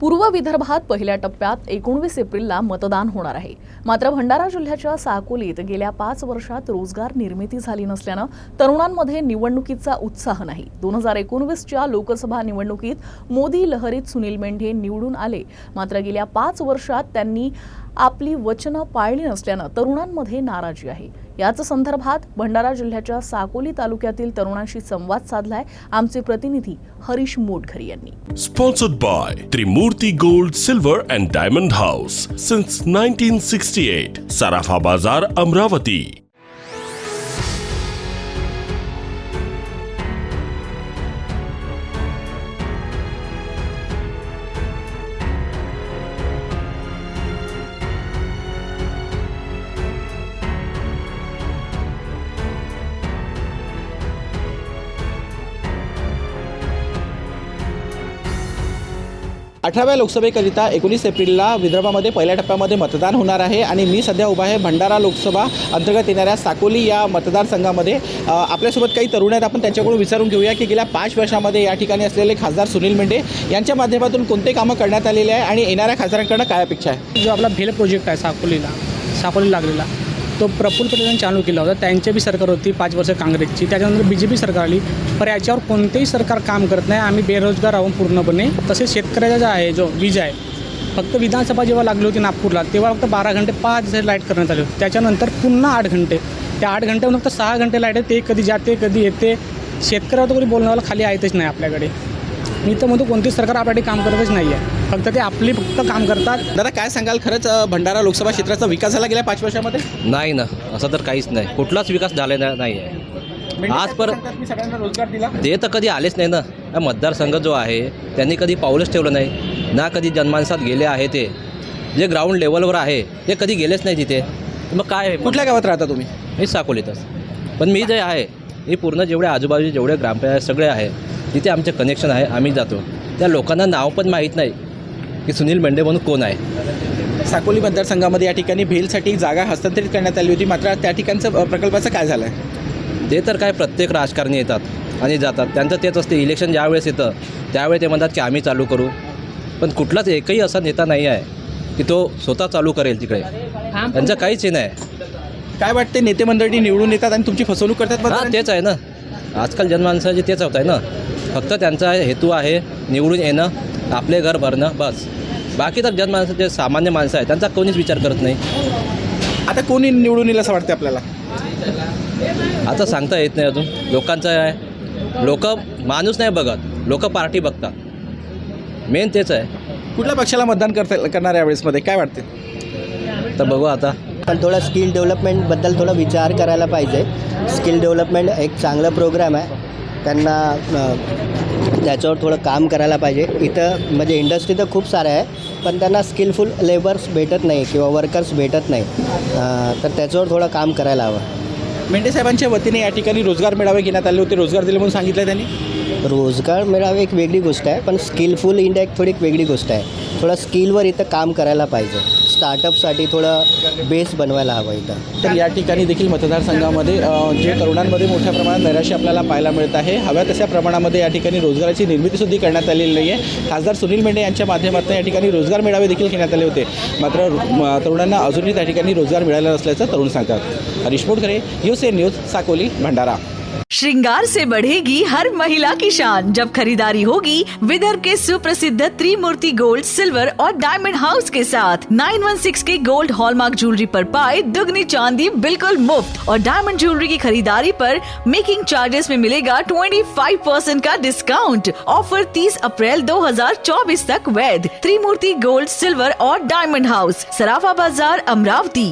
पूर्व विदर्भात पहिल्या टप्प्यात एकोणवीस एप्रिलला मतदान होणार आहे. मात्र भंडारा जिल्ह्याच्या साकोलीत गेल्या पाच वर्षात रोजगार निर्मिती झाली नसल्यानं तरुणांमध्ये निवडणुकीचा उत्साह नाही. दोन हजार एकोणवीसच्या लोकसभा निवडणुकीत मोदी लहरीत सुनील मेंढे निवडून आले. मात्र गेल्या पाच वर्षात त्यांनी आपली वचनं पाळली नसल्यानं तरुणांमध्ये नाराजी आहे. याच संदर्भात भंडारा जिल्ह्याच्या साकोली तालुक्यातील तरुणांशी संवाद साधलाय आमचे प्रतिनिधी हरीश मोटघरे यांनी. Sponsored by Trimurti gold silver and diamond house since nineteen sixty eight Sarafa Bazaar Amravati अठराव्या लोकसभेकरिता एकोणीस एप्रिलला विदर्भामध्ये पहिल्या टप्प्यामध्ये मतदान होणार आहे आणि मी सध्या उभा आहे भंडारा लोकसभा अंतर्गत येणाऱ्या साकोली या मतदारसंघामध्ये आपल्यासोबत काही तरुण आहेत आपण त्यांच्याकडून विचारून घेऊया की गेल्या पाच वर्षामध्ये या ठिकाणी असलेले खासदार सुनील मेंढे यांच्या माध्यमातून कोणते कामं करण्यात आलेले आहे आणि येणाऱ्या खासदारांकडनं काय अपेक्षा आहे? जो आपला भेल प्रोजेक्ट आहे साकोलीला साकोली लागलेला तो प्रफुल्ल पटेलांनी चालू केला होता. त्यांची बी सरकार होती पाच वर्ष काँग्रेसची. त्याच्यानंतर बी जे पी सरकार आली. पण याच्यावर कोणतेही सरकार काम करत नाही. आम्ही बेरोजगार आहोत पूर्णपणे. तसेच शेतकऱ्याचा जो आहे जो वीज आहे फक्त विधानसभा जेव्हा लागली होती नागपूरला तेव्हा फक्त बारा घंटे पाच दिवस लाइट करण्यात आली होती. त्याच्यानंतर पुन्हा आठ घंटे. त्या आठ घंट्यावर फक्त सहा घंटे लाइट आहे ते कधी जाते कधी येते. शेतकऱ्यावर तर कोणी बोलण्यावाला खाली आहेतच नाही आपल्याकडे. मी तर म्हणतो कोणती सरकार आपल्याकडे काम करतच नाही आहे फक्त ते आपली फक्त काम करतात. दादा काय सांगाल खरंच भंडारा लोकसभा क्षेत्राचा विकास झाला गेल्या पाच वर्षामध्ये? नाही ना असं तर काहीच नाही. कुठलाच विकास झालेला नाही आहे आज पर मी सगळ्यांना रोजगार दिला? ते तर कधी आलेच नाही ना. हा मतदारसंघ जो आहे त्यांनी कधी पाऊलच ठेवलं नाही. ना कधी जनमानसात गेले आहे ते. जे ग्राउंड लेवलवर आहे ते कधी गेलेच नाही तिथे. मग काय आहे? कुठल्या गावात राहता तुम्ही? मी साकोलीतच. पण मी जे आहे मी पूर्ण जेवढे आजूबाजू जेवढे ग्रामपंचायत सगळे आहे तिथे आमचे कनेक्शन आहे आम्ही जातो. त्या लोकांना नाव पण माहीत नाही की सुनील मेंढे म्हणून कोण आहे. साकोली मतदारसंघामध्ये या ठिकाणी भेलसाठी जागा हस्तांतरित करण्यात आली होती. मात्र त्या ठिकाणचं प्रकल्पाचं काय झालं आहे ते तर काय प्रत्येक राजकारणी येतात आणि जातात. त्यांचं तेच असते इलेक्शन ज्यावेळेस येतं त्यावेळी ते म्हणतात की आम्ही चालू करू. पण कुठलाच एकही असा नेता नाही आहे की तो स्वतः चालू करेल तिकडे. त्यांचं काहीच हे नाही. काय वाटते नेते मंडळी निवडून येतात आणि तुमची फसवणूक करतात? तेच आहे ना. आजकाल जनमानसाचे तेच होत आहे ना. फक्त त्यांचा हेतू आहे निवडून येणं आपले घर भरणं बस. बाकी तर जनमानसाचे सामान्य माणसं आहेत त्यांचा कोणीच विचार करत नाही. आता कोणी निवडून येईल असं वाटतं आपल्याला? आता सांगता येत नाही अजून. लोकांचं आहे. लोक माणूस नाही बघत. लोक पार्टी बघतात. मेन तेच आहे. कुठल्या पक्षाला मतदान करता करणार यावेळेसमध्ये? काय वाटते तर बघू आता. पण थोडं स्किल डेव्हलपमेंटबद्दल थोडा विचार करायला पाहिजे. स्किल डेव्हलपमेंट एक चांगला प्रोग्राम आहे. त्यांना त्याच्यावर थोडं काम करायला पाहिजे. इथं म्हणजे इंडस्ट्री तर खूप साऱ्या आहे पण त्यांना स्किलफुल लेबर्स भेटत नाही किंवा वर्कर्स भेटत नाही. तर त्याच्यावर थोडं काम करायला हवं. मेंढे साहेबांच्या वतीने या ठिकाणी रोजगार मेळावे घेण्यात आले होते. रोजगार दिले म्हणून सांगितलं त्यांनी? रोजगार मिळावे एक वेगळी गोष्ट आहे पण स्किलफुल इंडिया एक थोडी एक वेगळी गोष्ट आहे. थोडं स्किलवर इथं काम करायला पाहिजे. स्टार्टअपसाठी थोडं बेस बनवायला हवं इथं. तर या ठिकाणी देखील मतदारसंघामध्ये जे तरुणांमध्ये मोठ्या प्रमाणात नैराश्य आपल्याला पाहायला मिळत आहे हव्या तशा प्रमाणामध्ये या ठिकाणी रोजगाराची निर्मितीसुद्धा करण्यात आलेली नाही आहे खासदार सुनील मेंढे यांच्या माध्यमातून या ठिकाणी रोजगार मेळावे देखील घेण्यात आले होते. मात्र तरुणांना अजूनही त्या ठिकाणी रोजगार मिळाला नसल्याचं तरुण सांगतात. हरीश मोटकरे यूसे न्यूज साकोली भंडारा. श्रृंगार से बढ़ेगी हर महिला की शान। जब खरीदारी होगी विदर्भ के सुप्रसिद्ध त्रिमूर्ति गोल्ड, सिल्वर और डायमंड हाउस के साथ। 916 के गोल्ड हॉलमार्क ज्वेलरी पर पाए दुगनी चांदी बिल्कुल मुफ़्त। और डायमंड ज्वेलरी की खरीदारी पर मेकिंग चार्जेस में मिलेगा 25 परसेंट का डिस्काउंट। ऑफ़र 30 अप्रैल 2024 तक वैध। त्रिमूर्ति गोल्ड, सिल्वर और डायमंड हाउस, सराफा बाज़ार, अमरावती।